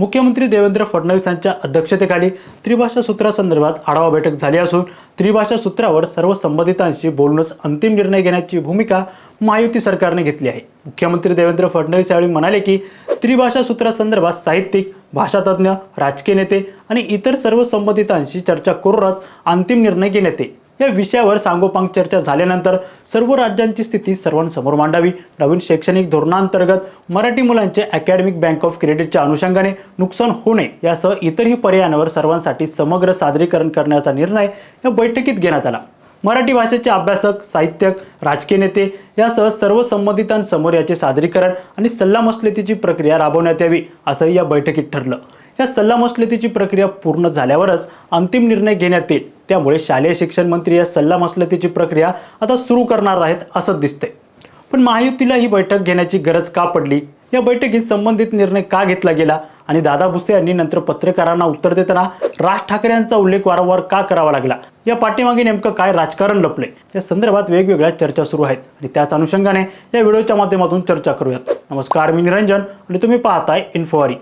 मुख्यमंत्री देवेंद्र फडणवीस यांच्या अध्यक्षतेखाली त्रिभाषा सूत्रासंदर्भात आढावा बैठक झाली असून त्रिभाषा सूत्रावर सर्व संबंधितांशी बोलूनच अंतिम निर्णय घेण्याची भूमिका महायुती सरकारने घेतली आहे. मुख्यमंत्री देवेंद्र फडणवीस यावेळी म्हणाले की त्रिभाषा सूत्रासंदर्भात साहित्यिक भाषातज्ञ राजकीय नेते आणि इतर सर्व संबंधितांशी चर्चा करूनच अंतिम निर्णय घेण्यात येईल. या विषयावर सांगोपांग चर्चा झाल्यानंतर सर्व राज्यांची स्थिती सर्वांसमोर मांडावी. नवीन शैक्षणिक धोरणांतर्गत मराठी मुलांचे अकॅडमिक बँक ऑफ क्रेडिटच्या अनुषंगाने नुकसान होणे यासह इतरही पर्यायांवर सर्वांसाठी समग्र सादरीकरण करण्याचा निर्णय या बैठकीत घेण्यात आला. मराठी भाषेचे अभ्यासक साहित्यक राजकीय नेते यासह सर्व संबंधितांसमोर याचे सादरीकरण आणि सल्लामसलतीची प्रक्रिया राबवण्यात यावी असंही या बैठकीत ठरलं. या सल्लामसलतीची प्रक्रिया पूर्ण झाल्यावरच अंतिम निर्णय घेण्यात येईल. त्यामुळे शालेय शिक्षण मंत्री या सल्लामसलतीची प्रक्रिया आता सुरू करणार आहेत असं दिसते पण महायुतीला ही बैठक घेण्याची गरज का पडली? या बैठकीत संबंधित निर्णय का घेतला गेला? आणि दादा भुसे यांनी नंतर पत्रकारांना उत्तर देताना राज ठाकरे यांचा उल्लेख वारंवार का करावा लागला? या पाठीमागे नेमकं काय राजकारण लपले या संदर्भात वेगवेगळ्या चर्चा सुरू आहेत आणि त्याच अनुषंगाने या व्हिडिओच्या माध्यमातून चर्चा करूयात. नमस्कार मी निरंजन आणि तुम्ही पाहताय इन्फोवारी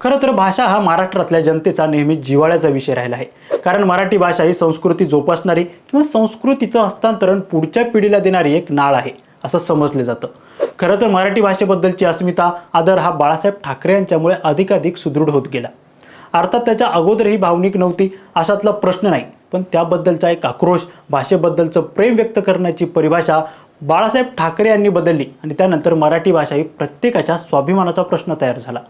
खरं तर भाषा हा महाराष्ट्रातल्या जनतेचा नेहमी जिव्हाळ्याचा विषय राहिला आहे. कारण मराठी भाषा ही संस्कृती जोपासणारी किंवा संस्कृतीचं हस्तांतरण पुढच्या पिढीला देणारी एक नाळ आहे असं समजलं जातं. खरं तर मराठी भाषेबद्दलची अस्मिता आदर हा बाळासाहेब ठाकरे यांच्यामुळे अधिकाधिक सुदृढ होत गेला. अर्थात त्याच्या अगोदरही भावनिक नव्हती अशातला प्रश्न नाही. पण त्याबद्दलचा एक आक्रोश भाषेबद्दलचं प्रेम व्यक्त करण्याची परिभाषा बाळासाहेब ठाकरे यांनी बदलली आणि त्यानंतर मराठी भाषा ही प्रत्येकाच्या स्वाभिमानाचा प्रश्न तयार झाला.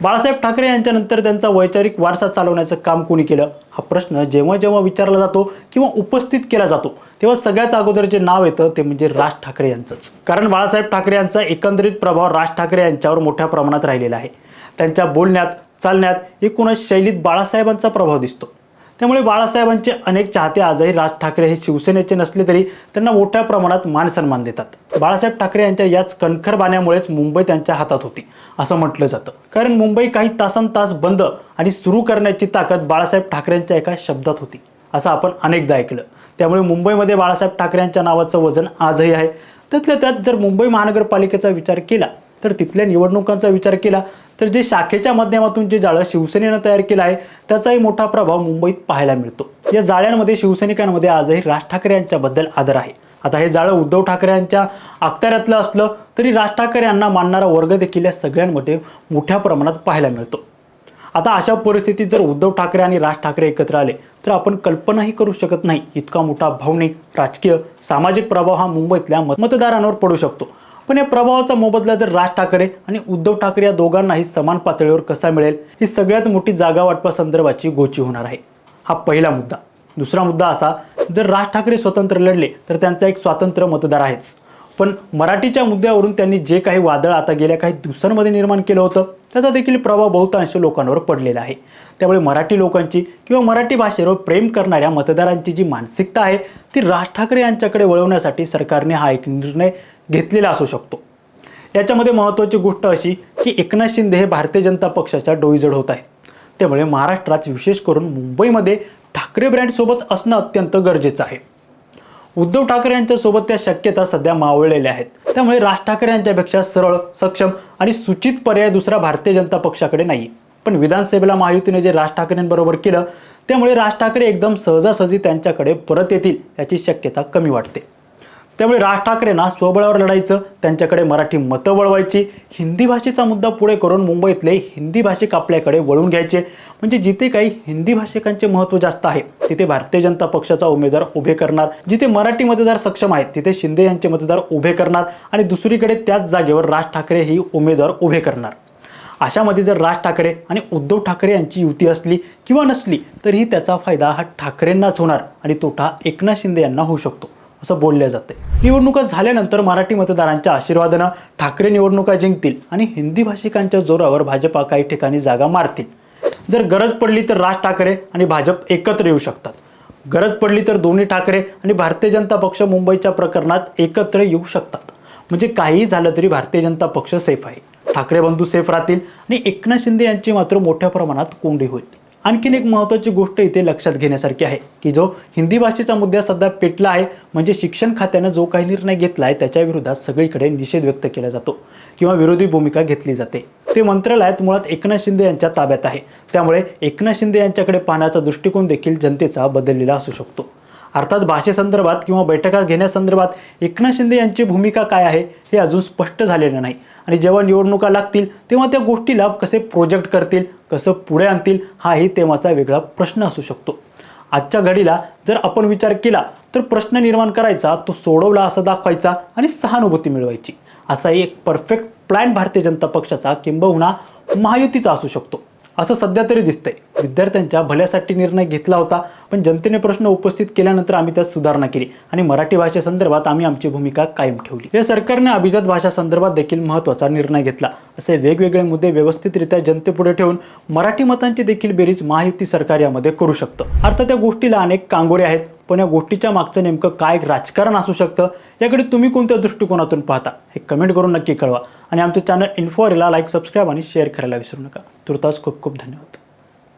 बाळासाहेब ठाकरे यांच्यानंतर त्यांचा वैचारिक वारसा चालवण्याचं काम कोणी केलं? हा प्रश्न जेव्हा जेव्हा विचारला जातो किंवा उपस्थित केला जातो तेव्हा सगळ्यात अगोदर जे नाव येतं ते म्हणजे राज ठाकरे यांचंच. कारण बाळासाहेब ठाकरे यांचा एकंदरीत प्रभाव राज ठाकरे यांच्यावर मोठ्या प्रमाणात राहिलेला आहे. त्यांच्या बोलण्यात चालण्यात एकूणच शैलीत बाळासाहेबांचा प्रभाव दिसतो. त्यामुळे बाळासाहेबांचे अनेक चाहते आजही राज ठाकरे हे शिवसेनेचे नसले तरी त्यांना मोठ्या प्रमाणात मान सन्मान देतात. बाळासाहेब ठाकरे यांच्या याच कणखर बाण्यामुळेच मुंबई त्यांच्या हातात होती असं म्हटलं जातं. कारण मुंबई काही तासन तास बंद आणि सुरू करण्याची ताकद बाळासाहेब ठाकरेंच्या एका शब्दात होती असं आपण अनेकदा ऐकलं. त्यामुळे मुंबईमध्ये बाळासाहेब ठाकरे यांच्या नावाचं वजन आजही आहे. त्यातल्या त्यात जर मुंबई महानगरपालिकेचा विचार केला तर तिथल्या निवडणुकांचा विचार केला तर जे शाखेच्या माध्यमातून जे जाळं शिवसेनेनं तयार केलं आहे त्याचाही मोठा प्रभाव मुंबईत पाहायला मिळतो. या जाळ्यांमध्ये शिवसैनिकांमध्ये आजही राज ठाकरे यांच्याबद्दल आदर आहे. आता हे जाळं उद्धव ठाकरे यांच्या अखत्याऱ्यातलं असलं तरी राज ठाकरे यांना मानणारा वर्ग देखील या सगळ्यांमध्ये मोठ्या प्रमाणात पाहायला मिळतो. आता अशा परिस्थितीत जर उद्धव ठाकरे आणि राज ठाकरे एकत्र आले तर आपण कल्पनाही करू शकत नाही इतका मोठा भावनिक राजकीय सामाजिक प्रभाव हा मुंबईतल्या मत- मतदारांवर पडू शकतो. पण या प्रभावाचा मोबदला जर राज ठाकरे आणि उद्धव ठाकरे या दोघांनाही समान पातळीवर कसा मिळेल ही सगळ्यात मोठी जागा वाटपा संदर्भाची गोची होणार आहे. हा पहिला मुद्दा. दुसरा मुद्दा असा जर राज ठाकरे स्वतंत्र लढले तर त्यांचा एक स्वातंत्र्य मतदार आहेच. पण मराठीच्या मुद्द्यावरून त्यांनी जे काही वादळ आता गेल्या काही दिवसांमध्ये निर्माण केलं होतं त्याचा देखील प्रभाव बहुतांश लोकांवर पडलेला आहे. त्यामुळे मराठी लोकांची किंवा मराठी भाषेवर प्रेम करणाऱ्या मतदारांची जी मानसिकता आहे ती राज ठाकरे यांच्याकडे वळवण्यासाठी सरकारने हा एक निर्णय घेतलेला असू शकतो. याच्यामध्ये महत्त्वाची गोष्ट अशी की एकनाथ शिंदे हे भारतीय जनता पक्षाच्या डोईजड होत आहेत. त्यामुळे महाराष्ट्रात विशेष करून मुंबईमध्ये ठाकरे ब्रँडसोबत असणं अत्यंत गरजेचं आहे. उद्धव ठाकरे यांच्यासोबत त्या शक्यता सध्या मावळलेल्या आहेत. त्यामुळे राज ठाकरे यांच्यापेक्षा सरळ सक्षम आणि सूचित पर्याय दुसरा भारतीय जनता पक्षाकडे नाही पण विधानसभेला महायुतीने जे राज ठाकरेंबरोबर केलं त्यामुळे राज ठाकरे एकदम सहजासहजी त्यांच्याकडे परत येतील याची शक्यता कमी वाटते. त्यामुळे राज ठाकरेंना स्वबळावर लढायचं त्यांच्याकडे मराठी मतं वळवायची हिंदी भाषेचा मुद्दा पुढे करून मुंबईतले हिंदी भाषिक आपल्याकडे वळून घ्यायचे. म्हणजे जिथे काही हिंदी भाषिकांचे महत्त्व जास्त आहे तिथे भारतीय जनता पक्षाचा उमेदवार उभे करणार. जिथे मराठी मतदार सक्षम आहेत तिथे शिंदे यांचे मतदार उभे करणार आणि दुसरीकडे त्याच जागेवर राज ठाकरे ही उमेदवार उभे करणार. अशामध्ये जर राज ठाकरे आणि उद्धव ठाकरे यांची युती असली किंवा नसली तरीही त्याचा फायदा हा ठाकरेंनाच होणार आणि तोटा एकनाथ शिंदे यांना होऊ शकतो. असं बोललं जाते. निवडणुका झाल्यानंतर मराठी मतदारांच्या आशीर्वादानं ठाकरे निवडणुका जिंकतील आणि हिंदी भाषिकांच्या जोरावर भाजपा काही ठिकाणी जागा मारतील. जर गरज पडली तर राज ठाकरे आणि भाजप एकत्र येऊ शकतात. गरज पडली तर दोन्ही ठाकरे आणि भारतीय जनता पक्ष मुंबईच्या प्रकरणात एकत्र येऊ शकतात. म्हणजे काहीही झालं तरी भारतीय जनता पक्ष सेफ आहे. ठाकरे बंधू सेफ राहतील आणि एकनाथ शिंदे यांची मात्र मोठ्या प्रमाणात कोंडी होईल. आणखीन एक महत्त्वाची गोष्ट इथे लक्षात घेण्यासारखी आहे की जो हिंदी भाषेचा मुद्दा सध्या पेटला आहे म्हणजे शिक्षण खात्यानं जो काही निर्णय घेतला आहे त्याच्याविरोधात सगळीकडे निषेध व्यक्त केला जातो किंवा विरोधी भूमिका घेतली जाते. ते मंत्रालयात मुळात एकनाथ शिंदे यांच्या ताब्यात आहे. त्यामुळे एकनाथ शिंदे यांच्याकडे पाहण्याचा दृष्टिकोन देखील जनतेचा बदललेला असू शकतो. अर्थात भाषेसंदर्भात किंवा बैठका घेण्यासंदर्भात एकनाथ शिंदे यांची भूमिका काय आहे हे अजून स्पष्ट झालेलं नाही. आणि जेव्हा निवडणुका लागतील तेव्हा त्या गोष्टीला कसे प्रोजेक्ट करतील कसं पुढे आणतील हाही तेव्हाचा वेगळा प्रश्न असू शकतो. आजच्या घडीला जर आपण विचार केला तर प्रश्न निर्माण करायचा तो सोडवला असं दाखवायचा आणि सहानुभूती मिळवायची. असा एक परफेक्ट प्लॅन भारतीय जनता पक्षाचा किंबहुना महायुतीचा असू शकतो. असं सध्या तरी दिसतंय. विद्यार्थ्यांच्या भल्यासाठी निर्णय घेतला होता पण जनतेने प्रश्न उपस्थित केल्यानंतर आम्ही त्यात सुधारणा केली आणि मराठी भाषेसंदर्भात आम्ही आमची भूमिका कायम ठेवली. या सरकारने अभिजात भाषा संदर्भात देखील महत्त्वाचा निर्णय घेतला. असे वेगवेगळे मुद्दे व्यवस्थितरित्या जनतेपुढे ठेवून मराठी मतांची देखील बेरीज महायुती सरकार यामध्ये करू शकतं. अर्थात त्या गोष्टीला अनेक कांगोरे आहेत. पण या गोष्टीच्या मागचं नेमकं काय राजकारण असू शकतं याकडे तुम्ही कोणत्या दृष्टिकोनातून पाहता हे कमेंट करून नक्की कळवा. आणि आमचं चॅनल इन्फॉरीला लाईक सबस्क्राईब आणि शेअर करायला विसरू नका. तुर्तास खूप खूप धन्यवाद.